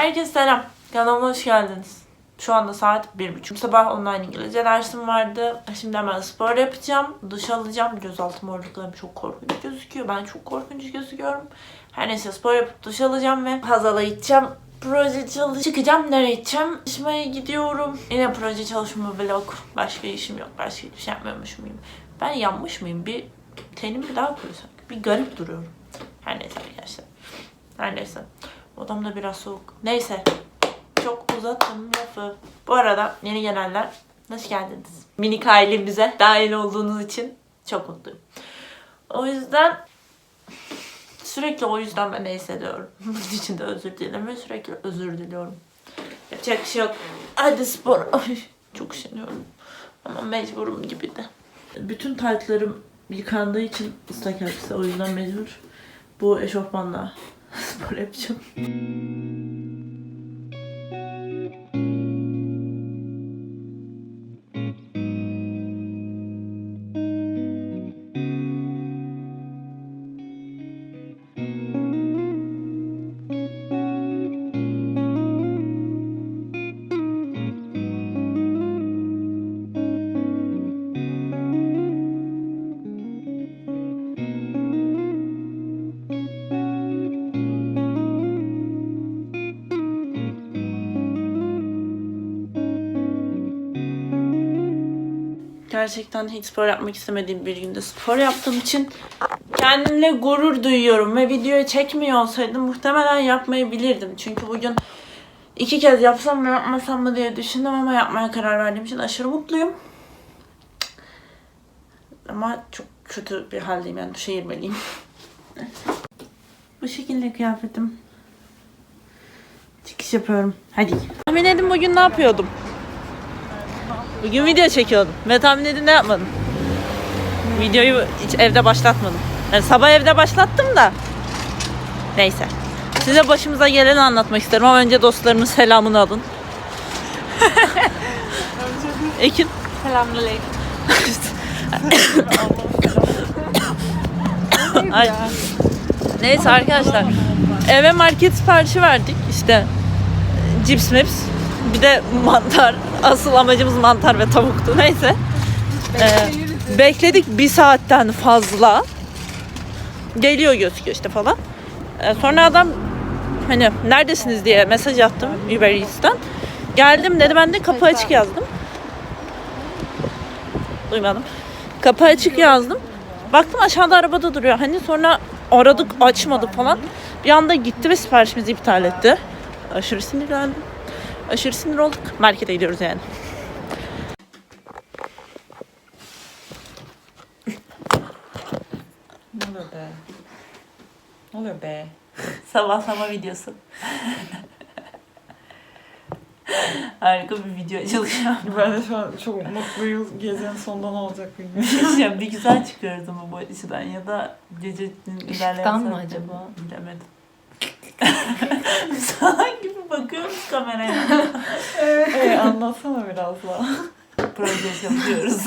Herkese selam. Kanalıma hoş geldiniz. Şu anda saat 1.30. Sabah online İngilizce dersim vardı. Şimdi hemen spor yapacağım. Duş alacağım. Gözaltı morluklarım çok korkunç gözüküyor. Ben çok korkunç gözüküyorum. Her neyse spor yapıp duş alacağım ve Hazal'a gideceğim. Proje çalış çıkacağım. Nereye gideceğim? İşime gidiyorum. Yine proje çalışma vlog. Başka işim yok. Başka hiçbir şey yapmıyormuş muyum? Ben yanmış mıyım? Bir tenim bir daha koysak. Bir garip duruyorum. Her neyse arkadaşlar. Her neyse. Odamda biraz soğuk. Neyse. Çok uzattım lafı. Bu arada yeni gelenler hoş geldiniz. Minik ailemize dahil olduğunuz için çok mutluyum. O yüzden sürekli o yüzden ben ne hissediyorum. Bunun için de özür dilerim ve sürekli özür diliyorum. Yapacak bir şey yok. Hadi spor. Ay, çok üşeniyorum. Ama mecburum gibi de. Bütün taytlarım yıkandığı için ıslak elbise. O yüzden mecbur bu eşofmanla spor yapacağım. Gerçekten hiç spor yapmak istemediğim bir günde spor yaptığım için kendimle gurur duyuyorum ve videoya çekmiyor olsaydım muhtemelen yapmayabilirdim. Çünkü bugün iki kez yapsam mı yapmasam mı diye düşündüm ama yapmaya karar verdiğim için aşırı mutluyum. Ama çok kötü bir haldeyim yani duşa girmeliyim. Bu şekilde kıyafetim. Çıkış yapıyorum. Hadi. Tahmin edin bugün ne yapıyordum? Bugün video çekiyordum. Ve tahmin edin ne yapmadım. Videoyu hiç evde başlatmadım. Yani sabah evde başlattım da. Neyse. Size başımıza geleni anlatmak isterim ama önce dostlarımın selamını alın. Ekin. Selamünaleyküm. Ay. Neyse arkadaşlar. Eve market siparişi verdik. İşte cips mips. Bir de mantar. Asıl amacımız mantar ve tavuktu. Neyse. Ee, bekledik bir saatten fazla. Geliyor gözüküyor işte falan. Ee, sonra adam hani neredesiniz diye mesaj attım Uber Eats'ten. Geldim dedi ben de kapı açık yazdım. Duymadım. Kapı açık yazdım. Baktım aşağıda arabada duruyor. Hani sonra aradık açmadı falan. Bir anda gitti ve siparişimizi iptal etti. Aşırı sinirlendim. Aşırı sinir olduk. Markete gidiyoruz yani. Ne oluyor be? Ne oluyor be? Sabah sabah videosu. Harika bir video açılıyor. Ben de şu an çok mutluyum. Gecenin sonunda ne olacak bilmiyorum. yani bir güzel çıkıyoruz ama bu açıdan ya da gecenin ilerleyen mı acaba? Bilemedim. Salak gibi bakıyoruz kameraya. ee, anlatsana biraz daha. Proje çalışıyoruz.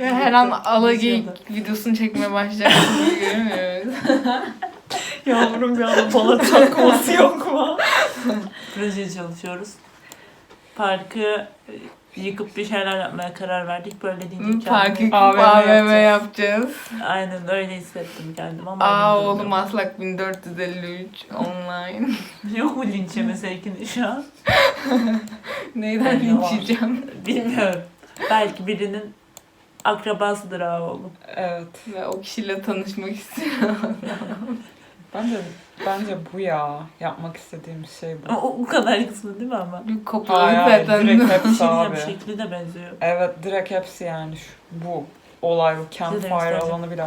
Ve her an alagey videosunu çekmeye başlayacaksınız görmüyoruz. Yağmurun bir anda bana çakması yok mu? Proje çalışıyoruz. Parkı yıkıp bir şeyler yapmaya karar verdik. Böyle deyince Parkı kendimi- AVM AVM yapacağız. Aynen öyle hissettim kendimi ama Aa oğlum. Maslak 1453 online. Yok mu linç yemesi Ekin'in şu an? Neyden linç yiyeceğim? Bilmiyorum. Belki birinin akrabasıdır ha oğlum. Evet. Ve o kişiyle tanışmak istiyorum. Bence bence bu ya. Yapmak istediğim şey bu. O, o kadar kısmı değil mi ama? Bir kopyalık Hayır, hayır, zaten. direkt hepsi abi. şekli de benziyor. Evet direkt hepsi yani şu, bu olay bu campfire göstereceğim. alanı bile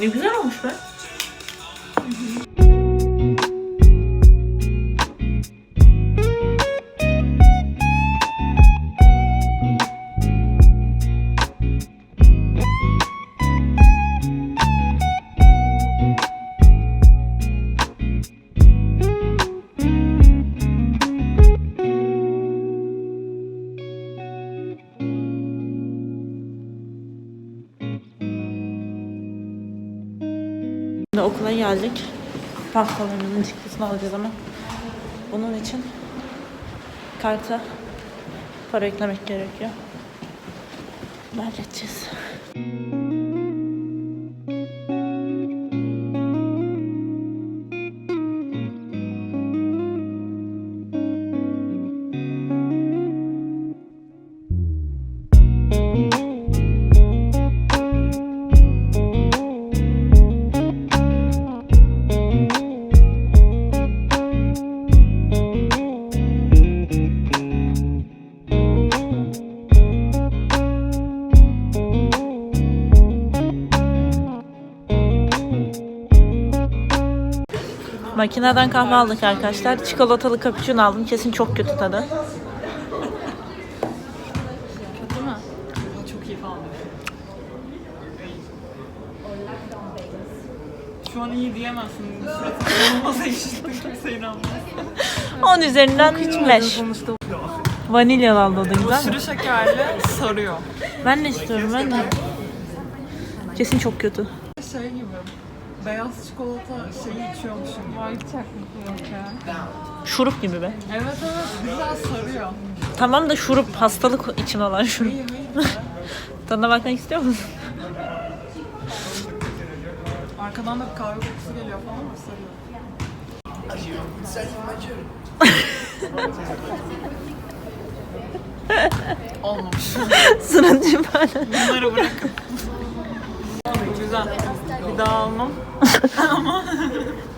Ne güzel olmuş be. Şimdi okula geldik. Pastalarımızın çıktısını alacağız ama bunun için karta para eklemek gerekiyor. Halledeceğiz. Makineden kahve aldık arkadaşlar. Çikolatalı cappuccino aldım. Kesin çok kötü tadı. Kötü mü? Çok iyi falan. Şu an iyi diyemezsin. Suratın olmasa işte kimse inanmaz. 10 üzerinden 5. Vanilyalı aldı o da güzel mi? Aşırı şekerli sarıyor. Ben de istiyorum ben de. Kesin çok kötü. Şey gibi. Beyaz çikolata şeyi içiyormuşum. White chocolate yok ya. Şurup gibi be. Evet evet güzel sarıyor. Tamam da şurup hastalık için olan şurup. İyi hayır. Tadına bakmak istiyor musun? Arkadan da bir kahve kokusu geliyor falan mı sarıyor? Olmamış. Sırıncı falan. Bunları bırakın. Güzel. Bir daha almam. Ama